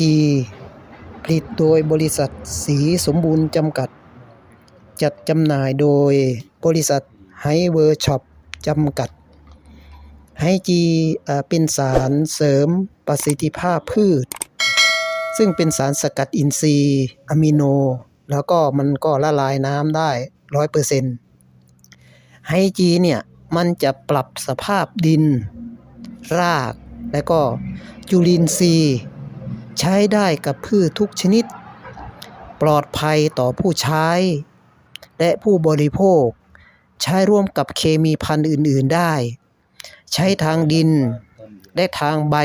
จีผลิตโดยบริษัทสีสมบูรณ์จำกัด จัดจำหน่ายโดยบริษัทไฮเวอร์ช็อปจำกัดไฮจีเป็นสารเสริมประสิทธิภาพพืช ซึ่งเป็นสารสกัดอินทรีย์อะมิโน แล้วก็มันก็ละลายน้ำได้ร้อยเปอร์เซ็นต์ไฮจีเนี่ย มันจะปรับสภาพดิน ราก และก็จุลินทรีย์ ใช้ได้กับพืชทุกชนิด ปลอดภัยต่อผู้ใช้ และผู้บริโภค ใช้ร่วมกับเคมีพันธุ์อื่น ๆได้ ใช้ทางดิน และทางใบ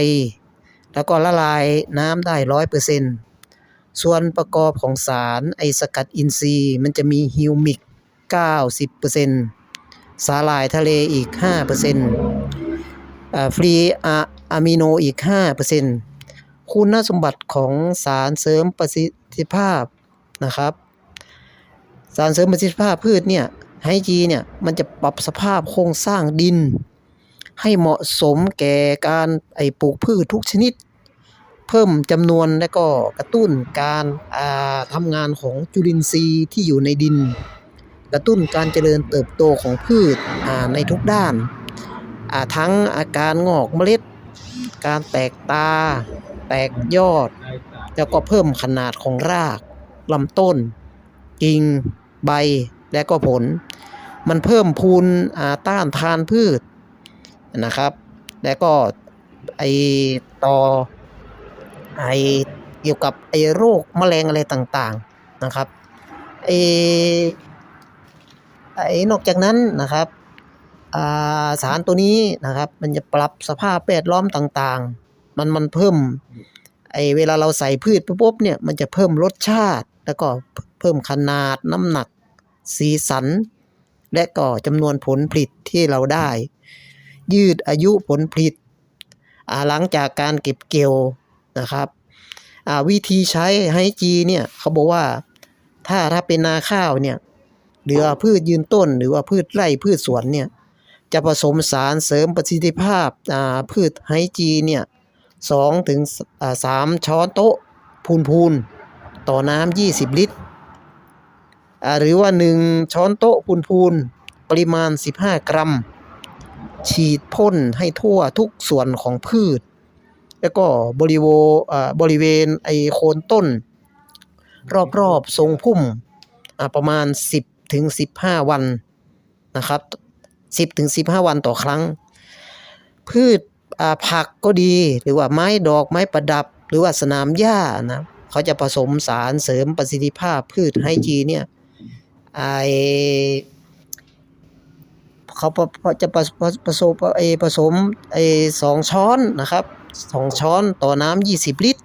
แล้วก็ละลายน้ำได้ร้อยเปอร์เซ็นต์ส่วนประกอบของสารไอสกัดอินทรีย์มันจะมีฮิวมิก 90%เปอร์เซ็นต์สาหร่ายทะเลอีก5%เปอร์เซ็นต์ฟรีอะอะมิโนอีก5%เปอร์เซ็นต์ คุณสมบัติของสารเสริมประสิทธิภาพนะครับ สารเสริมประสิทธิภาพพืชเนี่ยไฮจีเนี่ยมันจะปรับสภาพโครงสร้างดิน ให้เหมาะสมแก่การไอปลูกพืชทุกชนิด เพิ่มจำนวนและก็กระตุ้นการาทำงานของจุลินทรีย์ที่อยู่ในดิน กระตุ้นการเจริญเติบโตของพืชในทุกด้านาทั้งอาการงอกเมล็ด การแตกตา แตกยอด แล้วก็เพิ่มขนาดของรากลำต้น กิ่ง ใบและก็ผล มันเพิ่มพูนต้านทานพืชนะครับ และก็ไอต่อไอเกี่ยวกับไอโรคแมลงอะไรต่างๆนะครับไอไอนอกจากนั้นนะครับาสารตัวนี้นะครับ มันจะปรับสภาพแวดล้อมต่างๆ มันมันเพิ่มไอเวลาเราใส่พืชปุ๊บเนี่ยมันจะเพิ่มรสชาติ แล้วก็เพิ่มขนาดน้ำหนัก สีสัน และก็จำนวนผลผลิตที่เราได้ ยืดอายุผลผลิตหลังจากการเก็บเกี่ยวนะครับวิธีใช้ไฮจีเนี่ยเขาบอกว่าถ้าถ้าเป็นนาข้าวเนี่ยหรือพืชยืนต้น หรือว่าพืชไร่พืชสวนเนี่ยจะผสมสารเสริมประสิทธิภาพพืชไฮจีเนี่ย สองถึงอ่าสามช้อนโต๊ะพูนพูนต่อน้ำยี่สิบลิตร หรือว่าหนึ่งช้อนโต๊ะพูนพูนปริมาณ 15 กรัม ฉีดพ่นให้ทั่วทุกส่วนของพืช แล้วก็บริโวบริเวณไอโคนต้น รอบๆทรงพุ่มประมาณ 10ถึง15 วันนะครับ 10ถึง15 วันต่อครั้ง พืช ผักก็ดี หรือว่าไม้ดอกไม้ประดับ หรือว่าสนามหญ้านะเขาจะผสมสารเสริมประสิทธิภาพพืชไฮจีเนี่ยไอเขาจะผสมไอผสมไอสองช้อนนะครับสองช้อนต่อน้ำ20ลิตร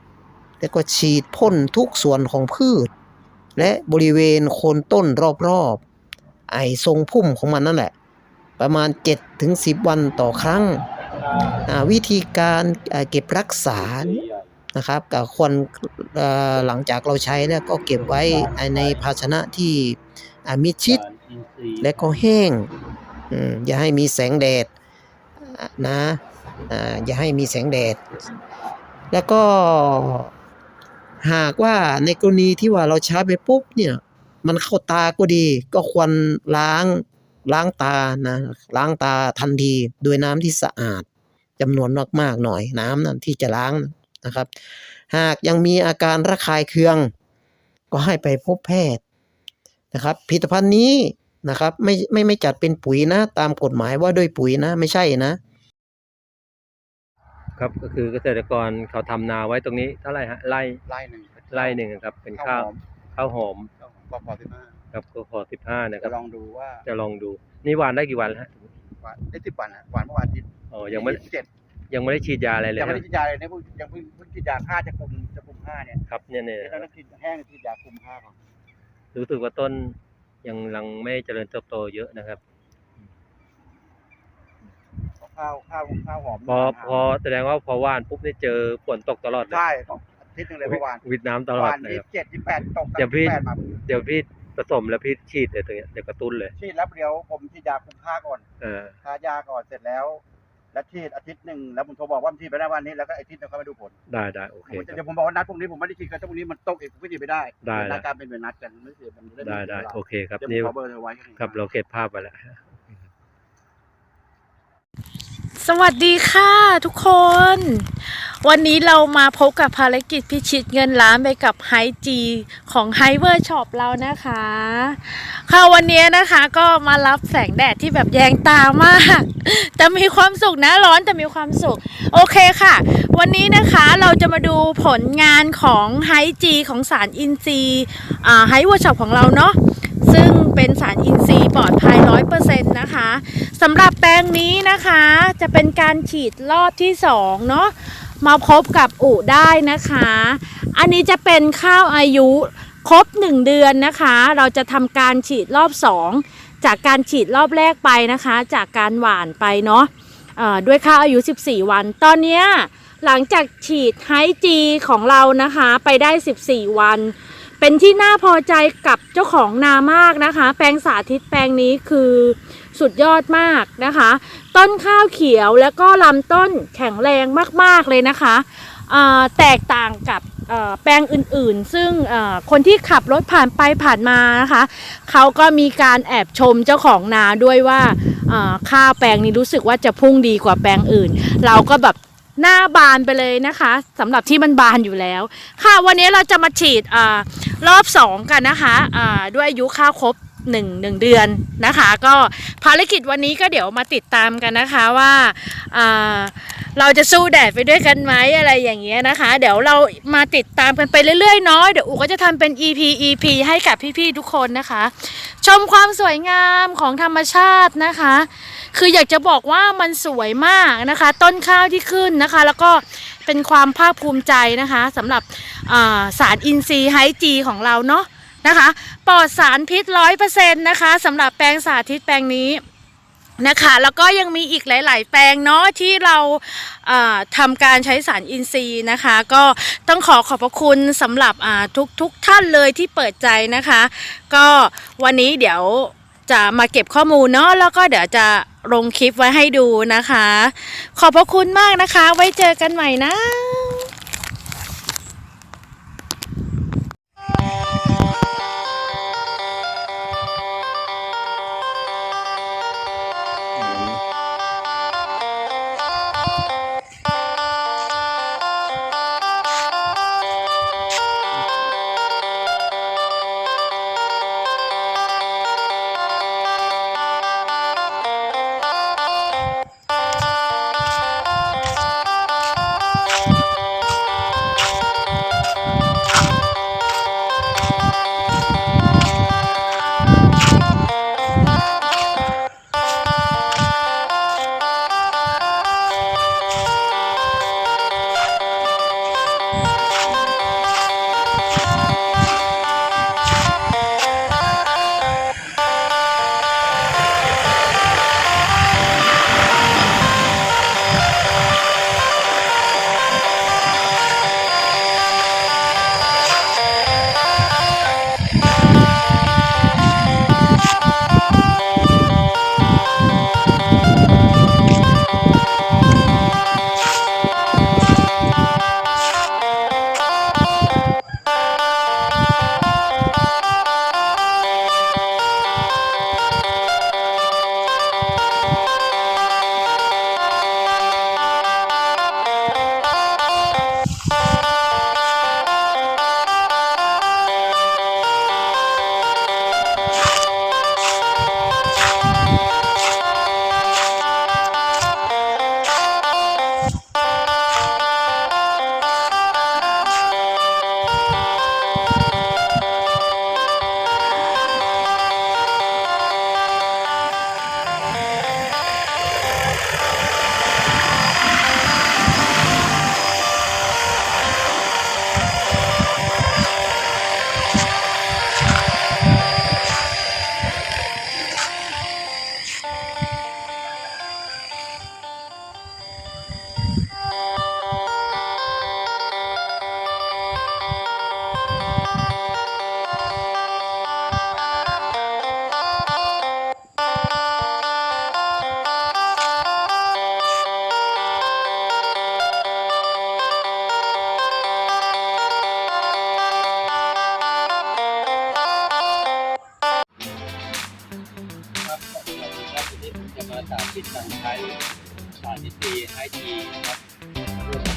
แล้วก็ฉีดพ่นทุกส่วนของพืช และบริเวณโคนต้นรอบๆไอทรงพุ่มของมันนั่นแหละ ประมาณ 7-10ถึง10วันต่อครั้ง วิธีการเก็บรักษานะครับกับควรหลังจากเราใช้แล้วก็เก็บไว้ในภาชนะที่มิดชิดและก็แห้งอย่าให้มีแสงแดดนะอ่าอย่าให้มีแสงแดด แล้วก็หากว่าในกรณีที่ว่าเราใช้ไปปุ๊บเนี่ยมันเข้าตาก็ดี ก็ควรล้างล้างตานะล้างตาทันทีด้วยน้ำที่สะอาด จำนวนมากๆหน่อยน้ำนั้นที่จะล้างนะครับ หากยังมีอาการระคายเคือง ก็ให้ไปพบแพทย์นะครับผลิตภัณฑ์นี้นะครับไม่ไม่ไม่จัดเป็นปุ๋ยนะ ตามกฎหมายว่าด้วยปุ๋ยนะไม่ใช่นะ ครับก็คือเกษตรกรเขาทำนาไว้ตรงนี้เท่าไหร่ฮะไร่ไล่หนึ่งไร่หนึ่งครับ เป็นข้าข้าววหอมข้าวหอมข้าวหอมปอปอสิบห้าครับก็พอสิบห้านะคจะรับ ลองดูว่าจะลองดู นี่หวานได้กี่วันแล้วฮะ หวานได้สิบวันฮะหวานเมื่อวานอาทิตย์ อ๋อยังไม่เจ็ดยังไม่ได้ฉีดยาอะไรเลยยังไม่ฮะได้ฉีดยาเลยเนี่ยเพิ่งยังเพิ่งเพิ่งฉีดยาฆ่าจะคุมจะคุมฆ่าเนี่ยครับเนี่ยเนี่ยแล้วต้องฉีดแห้งฉีดยาคุมฆ่าก่อนรู้สึกว่าต้นยังยังไม่เจริญเติบโตเยอะนะครับข้าวข้าวข้าวหอมพอพอแสดงว่าพอหว่านปุ๊บได้เจอฝนตกตลอดเลยใช่ของอาทิตย์หนึงเลยเมื่อวานวิดน้ำตลอดวานนะที่ครับเจ็ดที่แปดตกเดี๋ยวพี่แปดมาเดี๋ยวพี่ผสมแล้วพี่ฉีดเลยตรงเนี้ยเดี๋ยวกระตุ้นเลยฉีดแล้วเดี๋ยวผมฉีดยาคุมฆ่าก่อนเออทายาก่อนเสร็จแล้ว แล้วฉีดอาทิตย์หนึ่งแล้วผมโทรบอกว่าผมฉีดไปได้วันนี้แล้วก็อาทิตย์หนึงเขามาดูผลได้ได้โอเคผมคจะรับ เดี๋ยวผมบอกว่านัดพรุ่งนี้ผมไม่ได้ฉีดกันถ้าพรุ่งนี้มันตกอีกผมก็ฉีดไม่ได้ได้รายการเป็นเวลานัดกันไม่เสียมันจะได้ได้ม่เสียเวลาโอเคครับเดี๋ยวนี่ผมขอเบอร์เธอไว้ครับเราเก็บภาพไว้แล้ว สวัสดีค่ะทุกคน วันนี้เรามาพบกับภารกิจพิชิตเงินล้านไปกับไฮจีของไฮเวอร์ช็อปเรานะคะค่ะวันนี้นะคะก็มารับแสงแดดที่แบบแยงตามาก แต่มีความสุขนะร้อนแต่มีความสุข โอเคค่ะ วันนี้นะคะเราจะมาดูผลงานของไฮจีของสารอินทรีย์ไฮเวอร์ช็อปของเราเนาะซึ่งเป็นสารอินทรีย์ปลอดภัยร้อยเปอร์เซ็นต์นะคะสำหรับแปลงนี้นะคะจะเป็นการฉีดรอบที่2เนาะ มาพบกับอุได้นะคะ อันนี้จะเป็นข้าวอายุครบ 1 เดือนนะคะ เราจะทำการฉีดรอบ 2 จากการฉีดรอบแรกไปนะคะ จากการหว่านไปเนาะด้วยข้าวอายุ 14 วัน ตอนนี้หลังจากฉีดไฮจีของเรานะคะไปได้ 14 วัน เป็นที่น่าพอใจกับเจ้าของนามากนะคะ แปลงสาธิตแปลงนี้คือ สุดยอดมากนะคะ ต้นข้าวเขียวแล้วก็ลำต้นแข็งแรงมากๆเลยนะคะแตกต่างกับแปลงอื่นๆ ซึ่งคนที่ขับรถผ่านไปผ่านมานะคะเขาก็มีการแอบชมเจ้าของนาด้วยว่าข้าวแปลงนี้รู้สึกว่าจะพุ่งดีกว่าแปลงอื่น เราก็แบบหน้าบานไปเลยนะคะสำหรับที่มันบานอยู่แล้ว ค่ะวันนี้เราจะมาฉีดอรอบ 2 กันนะคะอ่าด้วยอายุข้าวครบ หนึ่งหนึ่งเดือนนะคะ ก็ภารกิจวันนี้ก็เดี๋ยวมาติดตามกันนะคะว่าเราจะสู้แดดไปด้วยกันไหมอะไรอย่างเงี้ยนะคะ เดี๋ยวเรามาติดตามกันไปเรื่อยๆเนาะเดี๋ยวอูก็จะทำเป็น EP EP ให้กับพี่ๆทุกคนนะคะ ชมความสวยงามของธรรมชาตินะคะ คืออยากจะบอกว่ามันสวยมากนะคะ ต้นข้าวที่ขึ้นนะคะ แล้วก็เป็นความภาคภูมิใจนะคะสำหรับาสารอินทรีย์ไฮจีของเราเนาะ นะคะปลอดสารพิษร้อยเปอร์เซ็นต์นะคะสำหรับแปลงสาธิตแปลงนี้นะคะแล้วก็ยังมีอีกหลาย ๆ แปลงเนาะที่เราอ่าทำการใช้สารอินทรีย์นะคะ ก็ต้องขอขอบพระคุณสำหรับทุกทุกท่านเลยที่เปิดใจนะคะ ก็วันนี้เดี๋ยวจะมาเก็บข้อมูลเนาะแล้วก็เดี๋ยวจะลงคลิปไว้ให้ดูนะคะ ขอบพระคุณมากนะคะ ไว้เจอกันใหม่นะ สาธิตการใช้สารนิตีไอทีครับร่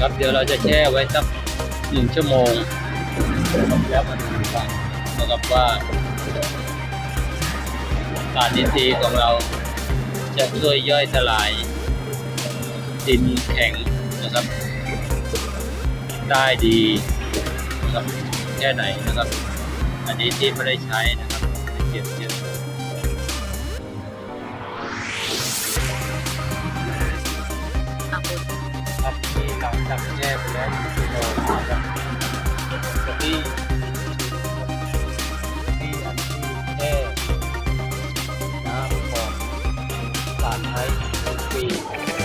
ครับเดี๋ยวเราจะแช่ไว้สักหนึ่งชั่วโมงแล้วมาดูกันนะครับว่าสารนิตีของเราจะช่วยย่อยสลายดินแข็งนะครับ ได้ดีนะครับแค่ไหนนะครับ อันนี้ที่ไม่ได้ใช้นะครับเก็บเยอะ dampnya ya Mizuno ada seperti seperti anti E น้ำของการใช้ปี